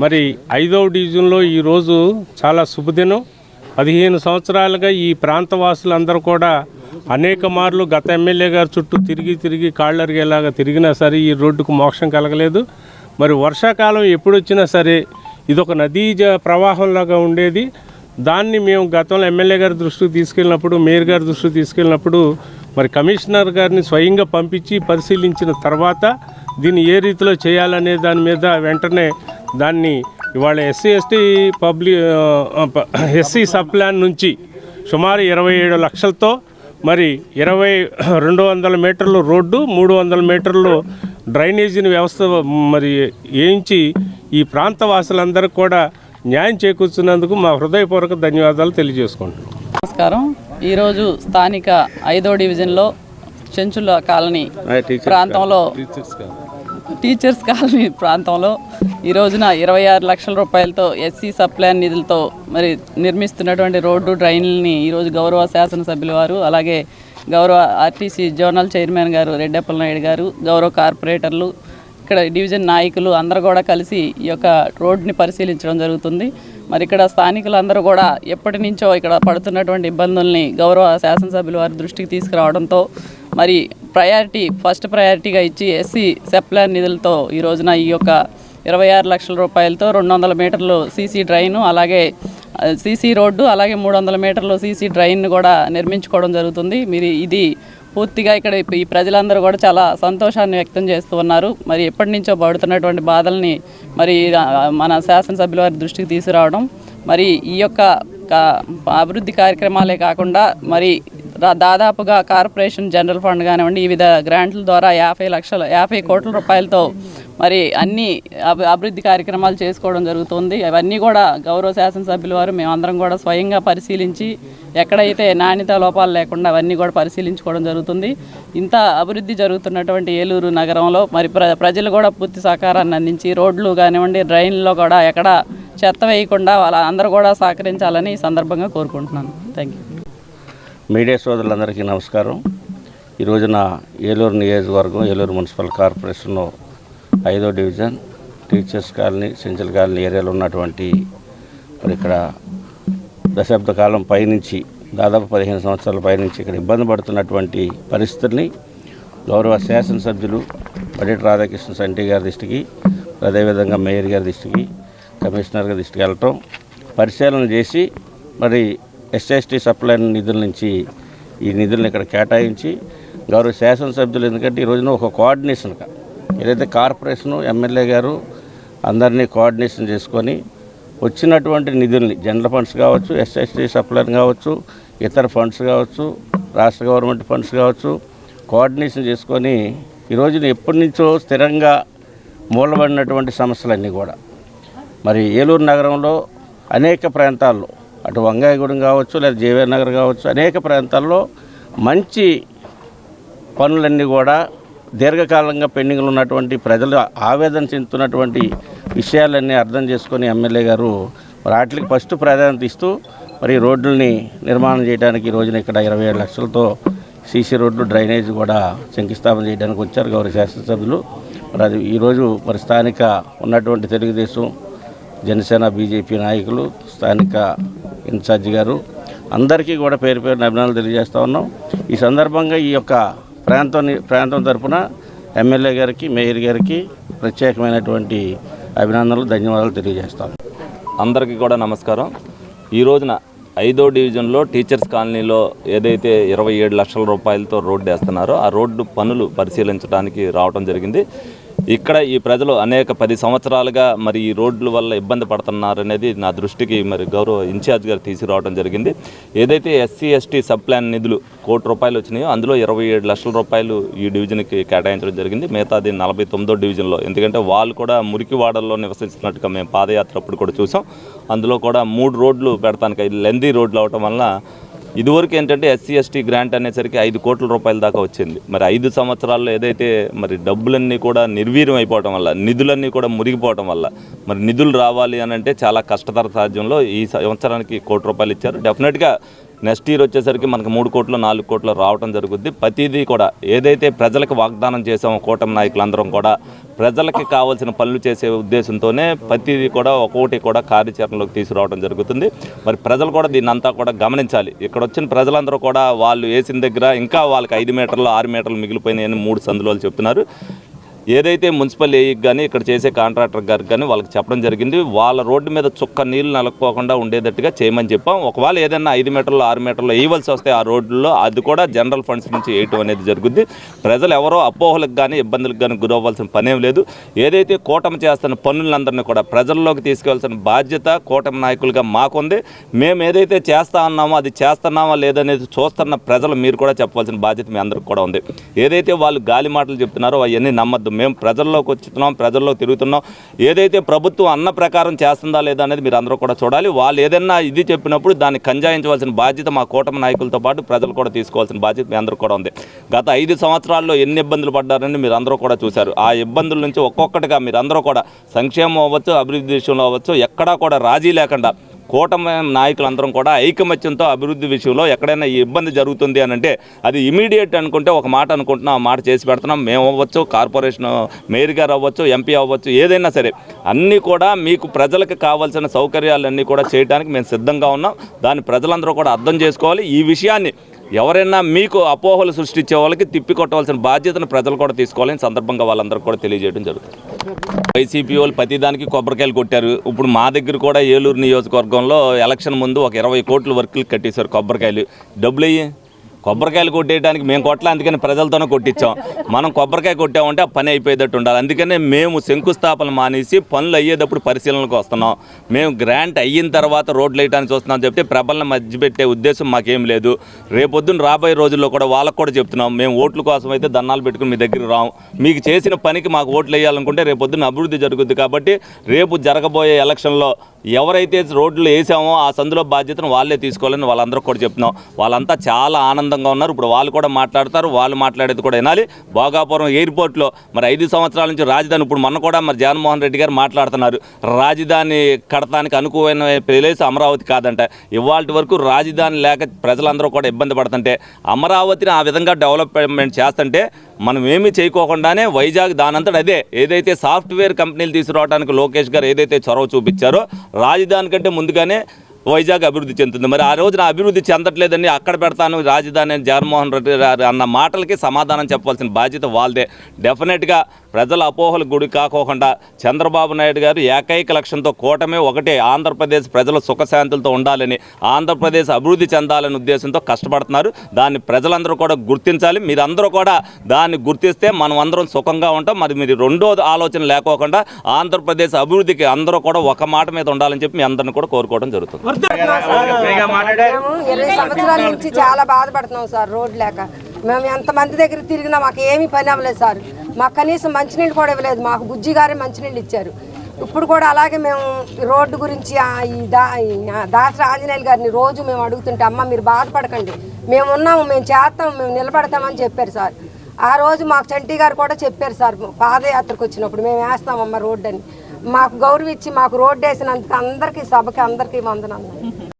మరి ఐదవ డివిజన్లో ఈరోజు చాలా శుభదినం. పదిహేను సంవత్సరాలుగా ఈ ప్రాంత వాసులందరూ కూడా అనేక మార్లు గత ఎమ్మెల్యే గారు చుట్టూ తిరిగి తిరిగి కాళ్ళరిగేలాగా తిరిగినా సరే ఈ రోడ్డుకు మోక్షం కలగలేదు. మరి వర్షాకాలం ఎప్పుడు వచ్చినా సరే ఇదొక నదీ ప్రవాహంలాగా ఉండేది. దాన్ని మేము గతంలో ఎమ్మెల్యే గారి దృష్టికి తీసుకెళ్ళినప్పుడు మేయర్ గారి దృష్టికి తీసుకెళ్ళినప్పుడు మరి కమిషనర్ గారిని స్వయంగా పంపించి పరిశీలించిన తర్వాత దీన్ని ఏ రీతిలో చేయాలనే దాని మీద వెంటనే దాన్ని ఇవాళ SC ST public SC sub plan నుంచి సుమారు ఇరవై ఏడు లక్షలతో మరి ఇరవై రెండు వందల మీటర్లు రోడ్డు మూడు వందల మీటర్లు డ్రైనేజీని వ్యవస్థ మరి వేయించి ఈ ప్రాంత వాసులందరికీ కూడా న్యాయం చేకూర్చున్నందుకు మా హృదయపూర్వక ధన్యవాదాలు తెలియజేసుకుంటున్నాం. నమస్కారం. ఈరోజు స్థానిక ఐదో డివిజన్లో చెంచుల కాలనీ ప్రాంతంలో టీచర్స్ కాలనీ ప్రాంతంలో ఈ రోజున ఇరవై ఆరు లక్షల రూపాయలతో ఎస్సీ సప్లాన్ నిధులతో మరి నిర్మిస్తున్నటువంటి రోడ్డు డ్రైన్లని ఈరోజు గౌరవ శాసనసభ్యుల వారు అలాగే గౌరవ ఆర్టీసీ జోనల్ చైర్మన్ గారు రెడ్డప్పల నాయుడు గారు గౌరవ కార్పొరేటర్లు ఇక్కడ డివిజన్ నాయకులు అందరూ కూడా కలిసి ఈ యొక్క రోడ్ని పరిశీలించడం జరుగుతుంది. మరి ఇక్కడ స్థానికులందరూ కూడా ఎప్పటి నుంచో ఇక్కడ పడుతున్నటువంటి ఇబ్బందుల్ని గౌరవ శాసనసభ్యుల వారి దృష్టికి తీసుకురావడంతో మరి ప్రయారిటీ ఫస్ట్ ప్రయారిటీగా ఇచ్చి ఎస్సీ సెప్లర్ నిధులతో ఈ రోజున ఈ యొక్క ఇరవై ఆరు లక్షల రూపాయలతో రెండు వందల మీటర్లు సీసీ డ్రైను అలాగే సీసీ రోడ్డు అలాగే మూడు వందల మీటర్లు సీసీ డ్రైన్ కూడా నిర్మించుకోవడం జరుగుతుంది. మీరు ఇది పూర్తిగా ఇక్కడ ఈ ప్రజలందరూ కూడా చాలా సంతోషాన్ని వ్యక్తం చేస్తూ ఉన్నారు. మరి ఎప్పటి నుంచో పడుతున్నటువంటి బాధల్ని మరి మన శాసనసభ్యుల వారి దృష్టికి తీసుకురావడం. మరి ఈ యొక్క కా- అభివృద్ధి కార్యక్రమాలే కాకుండా మరి దాదాపుగా కార్పొరేషన్ జనరల్ ఫండ్ కానివ్వండి వివిధ గ్రాంట్ల ద్వారా యాభై లక్షల యాభై కోట్ల రూపాయలతో మరి అన్ని అభి- అభివృద్ధి కార్యక్రమాలు చేసుకోవడం జరుగుతుంది. అవన్నీ కూడా గౌరవ శాసనసభ్యుల వారు మేమందరం కూడా స్వయంగా పరిశీలించి ఎక్కడైతే నాణ్యత లోపాలు లేకుండా అవన్నీ కూడా పరిశీలించుకోవడం జరుగుతుంది. ఇంత అభివృద్ధి జరుగుతున్నటువంటి ఏలూరు నగరంలో మరి ప్ర ప్రజలు కూడా పూర్తి సహకారాన్ని అందించి రోడ్లు కానివ్వండి డ్రైన్లో కూడా ఎక్కడ చెత్త వేయకుండా వాళ్ళ అందరూ కూడా సహకరించాలని ఈ సందర్భంగా కోరుకుంటున్నాను. థ్యాంక్ యూ మీడియా సోదరులందరికీ నమస్కారం. ఈ రోజున ఏలూరు నియోజకవర్గం ఏలూరు మున్సిపల్ కార్పొరేషన్లో ఐదో డివిజన్ టీచర్స్ కాలనీ సెంచల్ కాలనీ ఏరియాలో ఉన్నటువంటి మరి ఇక్కడ దశాబ్ద కాలం పైనుంచి దాదాపు పదిహేను సంవత్సరాల పైనుంచి ఇక్కడ ఇబ్బంది పడుతున్నటువంటి పరిస్థితుల్ని గౌరవ శాసనసభ్యులు బడేటి రాధాకృష్ణ సంటి గారి దృష్టికి అదేవిధంగా మేయర్ గారి దృష్టికి కమిషనర్ గారి దృష్టికి వెళ్ళటం పరిశీలన చేసి మరి ఎస్ఎస్టీ సప్లై నిధుల నుంచి ఈ నిధులను ఇక్కడ కేటాయించి గౌరవ శాసనసభ్యులు ఎందుకంటే ఈ రోజున ఒక కోఆర్డినేషన్గా ఏదైతే కార్పొరేషను ఎమ్మెల్యే గారు అందరినీ కోఆర్డినేషన్ చేసుకొని వచ్చినటువంటి నిధుల్ని జనరల్ ఫండ్స్ కావచ్చు ఎస్ఎస్టీ సప్లైన్ కావచ్చు ఇతర ఫండ్స్ కావచ్చు రాష్ట్ర గవర్నమెంట్ ఫండ్స్ కావచ్చు కోఆర్డినేషన్ చేసుకొని ఈ రోజున ఎప్పటి నుంచో స్థిరంగా మూలబడినటువంటి సమస్యలన్నీ కూడా. మరి ఏలూరు నగరంలో అనేక ప్రాంతాల్లో అటు వంగాయగూడెం కావచ్చు లేదా జేవీఆర్ నగర్ కావచ్చు అనేక ప్రాంతాల్లో మంచి పనులన్నీ కూడా దీర్ఘకాలంగా పెండింగ్లు ఉన్నటువంటి ప్రజలు ఆవేదన చెందుతున్నటువంటి విషయాలన్నీ అర్థం చేసుకొని ఎమ్మెల్యే గారు వాటికి ఫస్ట్ ప్రాధాన్యత ఇస్తూ మరి రోడ్లని నిర్మాణం చేయడానికి ఈ రోజున ఇక్కడ ఇరవై ఏడు లక్షలతో సీసీ రోడ్లు డ్రైనేజ్ కూడా శంకుస్థాపన చేయడానికి వచ్చారు గౌరవ శాసనసభ్యులు. మరి అది ఈరోజు మరి స్థానిక ఉన్నటువంటి తెలుగుదేశం జనసేన బీజేపీ నాయకులు స్థానిక ఇన్ఛార్జి గారు అందరికీ కూడా పేరు పేరున అభినందనలు తెలియజేస్తా ఉన్నాం. ఈ సందర్భంగా ఈ యొక్క ప్రాంతం ప్రాంతం తరపున ఎమ్మెల్యే గారికి మేయర్ గారికి ప్రత్యేకమైనటువంటి అభినందనలు ధన్యవాదాలు తెలియజేస్తాం అందరికీ కూడా నమస్కారం. ఈ రోజున ఐదో డివిజన్లో టీచర్స్ కాలనీలో ఏదైతే ఇరవై ఏడు లక్షల రూపాయలతో రోడ్డు వేస్తున్నారో ఆ రోడ్డు పనులు పరిశీలించడానికి రావడం జరిగింది. ఇక్కడ ఈ ప్రజలు అనేక పది సంవత్సరాలుగా మరి ఈ రోడ్ల వల్ల ఇబ్బంది పడుతున్నారనేది నా దృష్టికి మరి గౌరవ ఇన్ఛార్జ్ గారు తీసుకురావడం జరిగింది. ఏదైతే ఎస్సీ ఎస్టీ సబ్ ప్లాన్ నిధులు కోటి రూపాయలు వచ్చినాయో అందులో ఇరవై ఏడు లక్షల రూపాయలు ఈ డివిజన్కి కేటాయించడం జరిగింది. మిగతాది నలభై తొమ్మిదో డివిజన్లో. ఎందుకంటే వాళ్ళు కూడా మురికివాడల్లో నివసించినట్టుగా మేము పాదయాత్ర అప్పుడు కూడా చూసాం. అందులో కూడా మూడు రోడ్లు పెడతానికి లెందీ రోడ్లు అవటం వల్ల ఇదివరకు ఏంటంటే ఎస్సీ ఎస్టీ గ్రాంట్ అనేసరికి ఐదు కోట్ల రూపాయల దాకా వచ్చింది. మరి ఐదు సంవత్సరాల్లో ఏదైతే మరి డబ్బులన్నీ కూడా నిర్వీర్యం అయిపోవటం వల్ల నిధులన్నీ కూడా మురిగిపోవటం వల్ల మరి నిధులు రావాలి అని అంటే చాలా కష్టతర సాధ్యంలో ఈ సంవత్సరానికి కోటి రూపాయలు ఇచ్చారు. డెఫినెట్గా నెక్స్ట్ ఇయర్ వచ్చేసరికి మనకు మూడు కోట్లు నాలుగు కోట్లు రావడం జరుగుద్ది. ప్రతిదీ కూడా ఏదైతే ప్రజలకు వాగ్దానం చేసామో కూటమి నాయకులందరం కూడా ప్రజలకి కావాల్సిన పనులు చేసే ఉద్దేశంతోనే ప్రతిదీ కూడా ఒక్కొక్కటి కూడా కార్యాచరణలోకి తీసుకురావడం జరుగుతుంది. మరి ప్రజలు కూడా దీన్ని అంతా కూడా గమనించాలి. ఇక్కడ వచ్చిన ప్రజలందరూ కూడా వాళ్ళు వేసిన దగ్గర ఇంకా వాళ్ళకి ఐదు మీటర్లు ఆరు మీటర్లు మిగిలిపోయినాయని మూడు సందులో చెప్తున్నారు. ఏదైతే మున్సిపల్ ఏఈకి కానీ ఇక్కడ చేసే కాంట్రాక్టర్ గారికి కానీ వాళ్ళకి చెప్పడం జరిగింది. వాళ్ళ రోడ్డు మీద చుక్క నీళ్ళు నలకపోకుండా ఉండేటట్టుగా చేయమని చెప్పాం. ఒకవేళ ఏదైనా ఐదు మీటర్లు ఆరు మీటర్లు వేయవలసి వస్తే ఆ రోడ్లలో అది కూడా జనరల్ ఫండ్స్ నుంచి వేయటం అనేది జరుగుద్ది. ప్రజలు ఎవరో అపోహలకు కానీ ఇబ్బందులకు కానీ గురవ్వాల్సిన పనేం లేదు. ఏదైతే కూటమి చేస్తున్న పనులందరినీ కూడా ప్రజల్లోకి తీసుకెళ్ళాల్సిన బాధ్యత కూటమి నాయకులుగా మాకుంది. మేము ఏదైతే చేస్తా ఉన్నామో అది చేస్తున్నామా లేదనేది చూస్తున్న ప్రజలు మీరు కూడా చెప్పవలసిన బాధ్యత మీ అందరికి కూడా ఉంది. ఏదైతే వాళ్ళు గాలి మాటలు చెప్తున్నారో అవన్నీ నమ్మద్దు. మేము ప్రజల్లోకి వచ్చుతున్నాం ప్రజల్లో తిరుగుతున్నాం. ఏదైతే ప్రభుత్వం అన్న ప్రకారం చేస్తుందా లేదా అనేది మీరు అందరూ కూడా చూడాలి. వాళ్ళు ఏదైనా ఇది చెప్పినప్పుడు దాన్ని కంజాయించవలసిన బాధ్యత మా కూటమి నాయకులతో పాటు ప్రజలు కూడా తీసుకోవాల్సిన బాధ్యత మీ అందరూ కూడా ఉంది. గత ఐదు సంవత్సరాల్లో ఎన్ని ఇబ్బందులు పడ్డారని మీరు అందరూ కూడా చూశారు. ఆ ఇబ్బందుల నుంచి ఒక్కొక్కటిగా మీరు అందరూ కూడా సంక్షేమం అవ్వచ్చు అభివృద్ధి విషయంలో అవ్వచ్చు ఎక్కడా కూడా రాజీ లేకుండా కూటమి నాయకులందరం కూడా ఐకమత్యంతో అభివృద్ధి విషయంలో ఎక్కడైనా ఇబ్బంది జరుగుతుంది అని అంటే అది ఇమీడియట్ అనుకుంటే ఒక మాట అనుకుంటున్నాం ఆ మాట చేసి పెడుతున్నాం మేము అవ్వచ్చు కార్పొరేషన్ మేయర్ గారు అవ్వచ్చు ఎంపీ అవ్వచ్చు ఏదైనా సరే. అన్నీ కూడా మీకు ప్రజలకు కావాల్సిన సౌకర్యాలన్నీ కూడా చేయడానికి మేము సిద్ధంగా ఉన్నాం. దాన్ని ప్రజలందరూ కూడా అర్థం చేసుకోవాలి. ఈ విషయాన్ని ఎవరైనా మీకు అపోహలు సృష్టించే వాళ్ళకి తిప్పి కొట్టవలసిన బాధ్యతను ప్రజలు కూడా తీసుకోవాలని సందర్భంగా వాళ్ళందరూ కూడా తెలియజేయడం జరుగుతుంది. వైసీపీ వాళ్ళు ప్రతిదానికి కొబ్బరికాయలు కొట్టారు. ఇప్పుడు మా దగ్గర కూడా ఏలూరు నియోజకవర్గంలో ఎలక్షన్ ముందు ఒక ఇరవై కోట్ల వర్కులు కట్టేశారు కొబ్బరికాయలు. డబ్బులు అయ్యి కొబ్బరికాయలు కొట్టేయడానికి మేము కొట్టలే అందుకని ప్రజలతోనే కొట్టించాం. మనం కొబ్బరికాయ కొట్టామంటే ఆ పని అయిపోయేటట్టు ఉండాలి. అందుకనే మేము శంకుస్థాపన మానేసి పనులు అయ్యేటప్పుడు పరిశీలనకు వస్తున్నాం. మేము గ్రాంట్ అయిన తర్వాత రోడ్లు వేయడానికి చూస్తున్నాం చెప్తే ప్రబలం మధ్య పెట్టే ఉద్దేశం మాకేం లేదు. రేపొద్దున రాబోయే రోజుల్లో కూడా వాళ్ళకు కూడా చెప్తున్నాం. మేము ఓట్ల కోసం అయితే దండాలు పెట్టుకుని మీ దగ్గర రాము మీకు చేసిన పనికి మాకు ఓట్లు వేయాలనుకుంటే రేపొద్దున అభివృద్ధి జరుగుద్ది కాబట్టి రేపు జరగబోయే ఎలక్షన్లో ఎవరైతే రోడ్లు వేసామో ఆ సందులో బాధ్యతను వాళ్ళే తీసుకోవాలని వాళ్ళందరూ కూడా చెప్తున్నాం. వాళ్ళంతా చాలా ఆనందం ఆనందంగా ఉన్నారు. ఇప్పుడు వాళ్ళు కూడా మాట్లాడతారు. వాళ్ళు మాట్లాడేది కూడా వినాలి. భోగాపురం ఎయిర్పోర్ట్లో మరి ఐదు సంవత్సరాల నుంచి రాజధాని ఇప్పుడు మొన్న కూడా మరి జగన్మోహన్ రెడ్డి గారు మాట్లాడుతున్నారు. రాజధాని కడతానికి అనుకూలమైన ప్లేస్ అమరావతి కాదంట. ఇవాళ వరకు రాజధాని లేక ప్రజలందరూ కూడా ఇబ్బంది పడుతుంటే అమరావతిని ఆ విధంగా డెవలప్మెంట్ చేస్తుంటే మనం ఏమీ చేయకోకుండానే వైజాగ్ దానంతట అదే. ఏదైతే సాఫ్ట్వేర్ కంపెనీలు తీసుకురావడానికి లోకేష్ గారు ఏదైతే చొరవ చూపించారో రాజధాని కంటే ముందుగానే వైజాగ్ అభివృద్ధి చెందుతుంది. మరి ఆ రోజున అభివృద్ధి చెందట్లేదని అక్కడ పెడతాను రాజధాని జగన్మోహన్ రెడ్డి గారు అన్న మాటలకి సమాధానం చెప్పాల్సిన బాధ్యత వాళ్ళదే. డెఫినెట్గా ప్రజల అపోహలు గుడి కాకోకుండా చంద్రబాబు నాయుడు గారు ఏకైక లక్ష్యంతో కూటమే ఒకటే. ఆంధ్రప్రదేశ్ ప్రజల సుఖశాంతులతో ఉండాలని ఆంధ్రప్రదేశ్ అభివృద్ధి చెందాలనే ఉద్దేశంతో కష్టపడుతున్నారు. దాన్ని ప్రజలందరూ కూడా గుర్తించాలి. మీరందరూ కూడా దాన్ని గుర్తిస్తే మనం అందరం సుఖంగా ఉంటాం. మరి మీరు రెండో ఆలోచన లేకోకుండా ఆంధ్రప్రదేశ్ అభివృద్ధికి అందరూ కూడా ఒక మాట మీద ఉండాలని చెప్పి మీ అందరిని కూడా కోరుకోవడం జరుగుతుంది. ఇరవై సంవత్సరాల నుంచి చాలా బాధపడుతున్నాం సార్ రోడ్ లేక. మేము ఎంతమంది దగ్గర తిరిగినా మాకు ఏమీ పని అవ్వలేదు సార్. మాకు కనీసం మంచినీళ్ళు కూడా ఇవ్వలేదు. మాకు బుజ్జి గారే మంచినీళ్ళు ఇచ్చారు. ఇప్పుడు కూడా అలాగే మేము రోడ్డు గురించి ఈ దా ఈ దాసరి ఆంజనేయులు గారిని రోజు మేము అడుగుతుంటే అమ్మ మీరు బాధపడకండి. మేము ఉన్నాము మేము చేస్తాము మేము నిలబడతామని చెప్పారు సార్. ఆ రోజు మాకు చంటి గారు కూడా చెప్పారు సార్ పాదయాత్రకు వచ్చినప్పుడు మేము వేస్తామమ్మ రోడ్డు అని. మాకు గౌరవించి మాకు రోడ్డు వేసినందుకు అందరికీ సభకి అందరికీ వందనాలు.